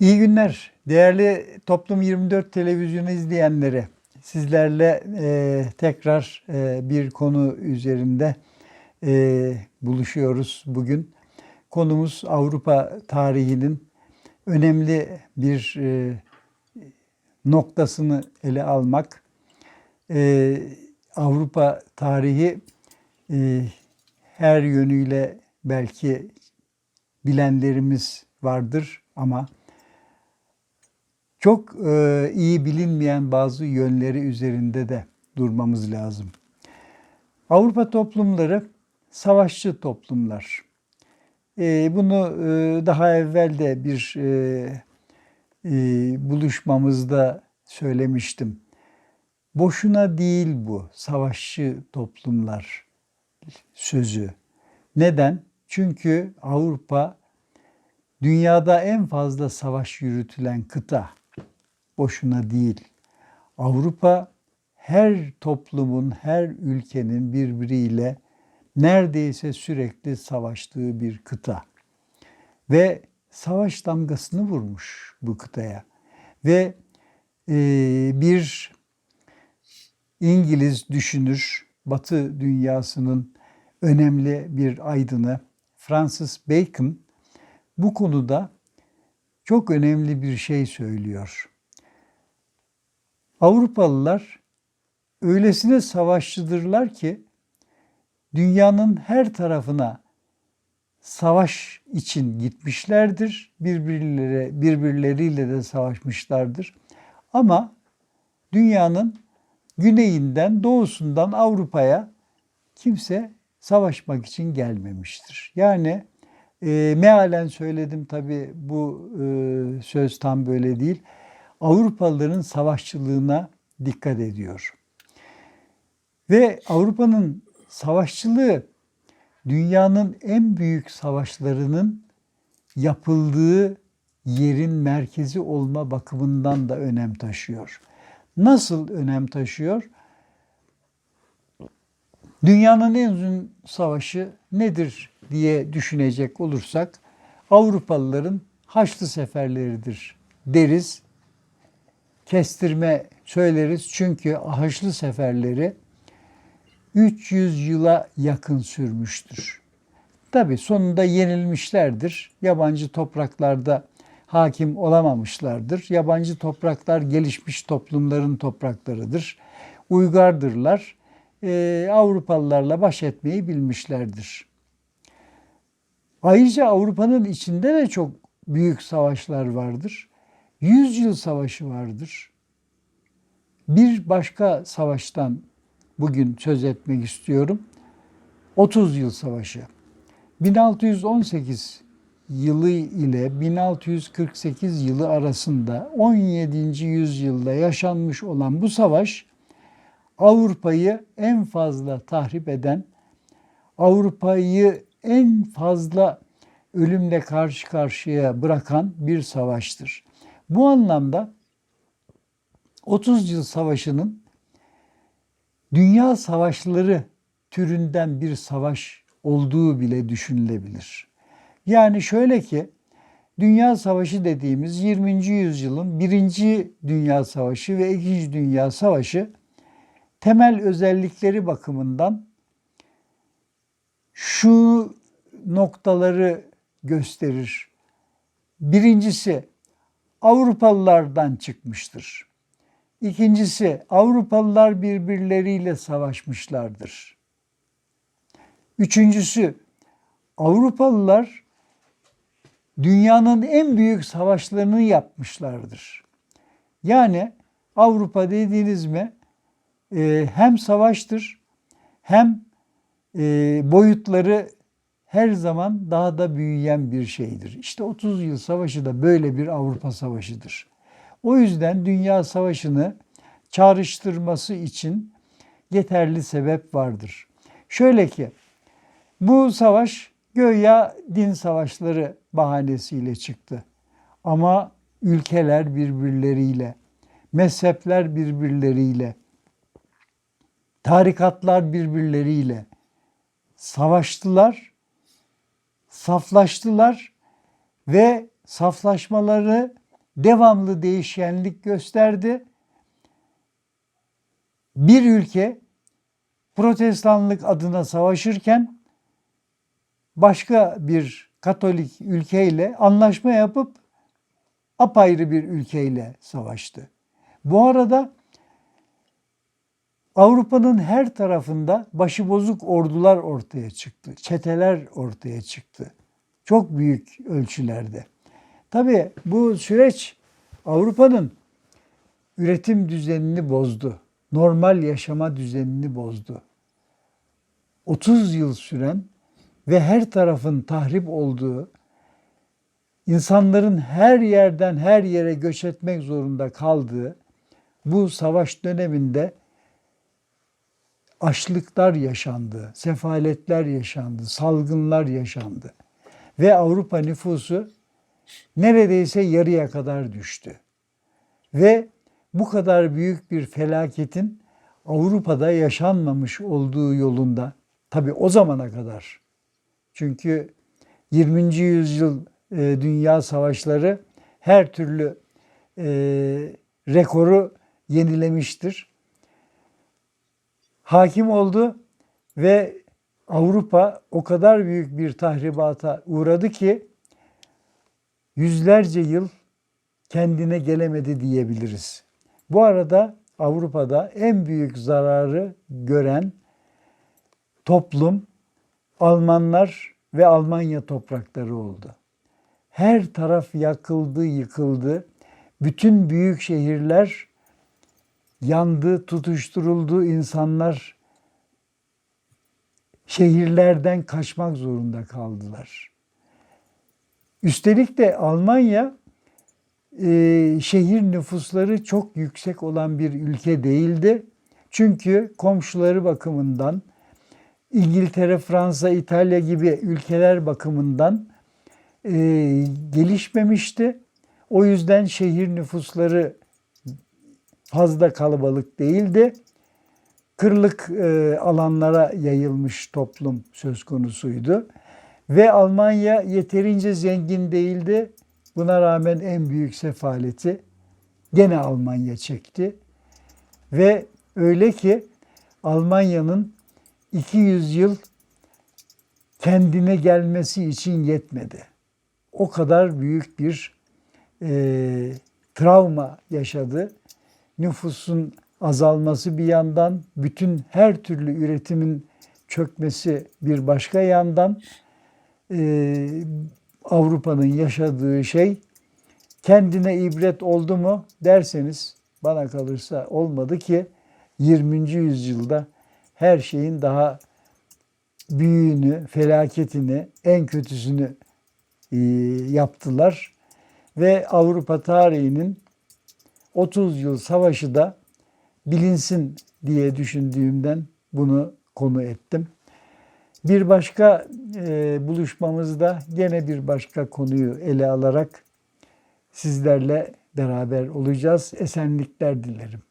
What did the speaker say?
İyi günler. Değerli Toplum 24 televizyonu izleyenleri. Sizlerle e, tekrar e, bir konu üzerinde e, buluşuyoruz bugün. Konumuz Avrupa tarihinin önemli bir e, noktasını ele almak. E, Avrupa tarihi e, her yönüyle belki bilenlerimiz vardır ama çok e, iyi bilinmeyen bazı yönleri üzerinde de durmamız lazım. Avrupa toplumları savaşçı toplumlar. E, bunu e, daha evvel de bir e, e, buluşmamızda söylemiştim. Boşuna değil bu savaşçı toplumlar sözü. Neden? Çünkü Avrupa dünyada en fazla savaş yürütülen kıta. Boşuna değil. Avrupa her toplumun, her ülkenin birbiriyle neredeyse sürekli savaştığı bir kıta. Ve savaş damgasını vurmuş bu kıtaya. Ve e, bir İngiliz düşünür, Batı dünyasının önemli bir aydını Francis Bacon bu konuda çok önemli bir şey söylüyor. Avrupalılar öylesine savaşçıdırlar ki dünyanın her tarafına savaş için gitmişlerdir. Birbirleri, birbirleriyle de savaşmışlardır. Ama dünyanın güneyinden, doğusundan Avrupa'ya kimse savaşmak için gelmemiştir. Yani e, mealen söyledim tabi bu e, söz tam böyle değil. Avrupalıların savaşçılığına dikkat ediyor. Ve Avrupa'nın savaşçılığı dünyanın en büyük savaşlarının yapıldığı yerin merkezi olma bakımından da önem taşıyor. Nasıl önem taşıyor? Dünyanın en uzun savaşı nedir diye düşünecek olursak Avrupalıların Haçlı seferleridir deriz. Kestirme söyleriz çünkü Haçlı seferleri 300 yıla yakın sürmüştür. Tabi sonunda yenilmişlerdir. Yabancı topraklarda hakim olamamışlardır. Yabancı topraklar gelişmiş toplumların topraklarıdır. Uygardırlar. Ee, Avrupalılarla baş etmeyi bilmişlerdir. Ayrıca Avrupa'nın içinde de çok büyük savaşlar vardır. Yüzyıl savaşı vardır. Bir başka savaştan bugün söz etmek istiyorum. 30 yıl savaşı. 1618 yılı ile 1648 yılı arasında 17. yüzyılda yaşanmış olan bu savaş Avrupa'yı en fazla tahrip eden, Avrupa'yı en fazla ölümle karşı karşıya bırakan bir savaştır. Bu anlamda 30 yıl savaşının dünya savaşları türünden bir savaş olduğu bile düşünülebilir. Yani şöyle ki Dünya Savaşı dediğimiz 20. yüzyılın birinci Dünya Savaşı ve ikinci Dünya Savaşı temel özellikleri bakımından şu noktaları gösterir. Birincisi Avrupalılardan çıkmıştır. İkincisi Avrupalılar birbirleriyle savaşmışlardır. Üçüncüsü Avrupalılar dünyanın en büyük savaşlarını yapmışlardır. Yani Avrupa dediğiniz mi e, hem savaştır hem e, boyutları her zaman daha da büyüyen bir şeydir. İşte 30 yıl savaşı da böyle bir Avrupa savaşıdır. O yüzden dünya savaşını çağrıştırması için yeterli sebep vardır. Şöyle ki bu savaş göya din savaşları bahanesiyle çıktı. Ama ülkeler birbirleriyle, mezhepler birbirleriyle, tarikatlar birbirleriyle savaştılar, saflaştılar ve saflaşmaları devamlı değişkenlik gösterdi. Bir ülke protestanlık adına savaşırken başka bir Katolik ülkeyle anlaşma yapıp apayrı bir ülkeyle savaştı. Bu arada Avrupa'nın her tarafında başıbozuk ordular ortaya çıktı. Çeteler ortaya çıktı. Çok büyük ölçülerde. Tabii bu süreç Avrupa'nın üretim düzenini bozdu. Normal yaşama düzenini bozdu. 30 yıl süren ve her tarafın tahrip olduğu, insanların her yerden her yere göç etmek zorunda kaldığı bu savaş döneminde açlıklar yaşandı, sefaletler yaşandı, salgınlar yaşandı. Ve Avrupa nüfusu neredeyse yarıya kadar düştü. Ve bu kadar büyük bir felaketin Avrupa'da yaşanmamış olduğu yolunda tabi o zamana kadar. Çünkü 20. yüzyıl e, dünya savaşları her türlü e, rekoru yenilemiştir. Hakim oldu ve Avrupa o kadar büyük bir tahribata uğradı ki yüzlerce yıl kendine gelemedi diyebiliriz. Bu arada Avrupa'da en büyük zararı gören toplum Almanlar ve Almanya toprakları oldu. Her taraf yakıldı, yıkıldı. Bütün büyük şehirler yandı, tutuşturuldu. İnsanlar şehirlerden kaçmak zorunda kaldılar. Üstelik de Almanya e, şehir nüfusları çok yüksek olan bir ülke değildi. Çünkü komşuları bakımından İngiltere, Fransa, İtalya gibi ülkeler bakımından e, gelişmemişti. O yüzden şehir nüfusları fazla kalabalık değildi. Kırlık e, alanlara yayılmış toplum söz konusuydu. Ve Almanya yeterince zengin değildi. Buna rağmen en büyük sefaleti gene Almanya çekti. Ve öyle ki Almanya'nın 200 yıl kendine gelmesi için yetmedi. O kadar büyük bir e, travma yaşadı. Nüfusun azalması bir yandan, bütün her türlü üretimin çökmesi bir başka yandan e, Avrupa'nın yaşadığı şey kendine ibret oldu mu derseniz bana kalırsa olmadı ki 20. yüzyılda her şeyin daha büyüğünü, felaketini, en kötüsünü yaptılar. Ve Avrupa tarihinin 30 yıl savaşı da bilinsin diye düşündüğümden bunu konu ettim. Bir başka e, buluşmamızda gene bir başka konuyu ele alarak sizlerle beraber olacağız. Esenlikler dilerim.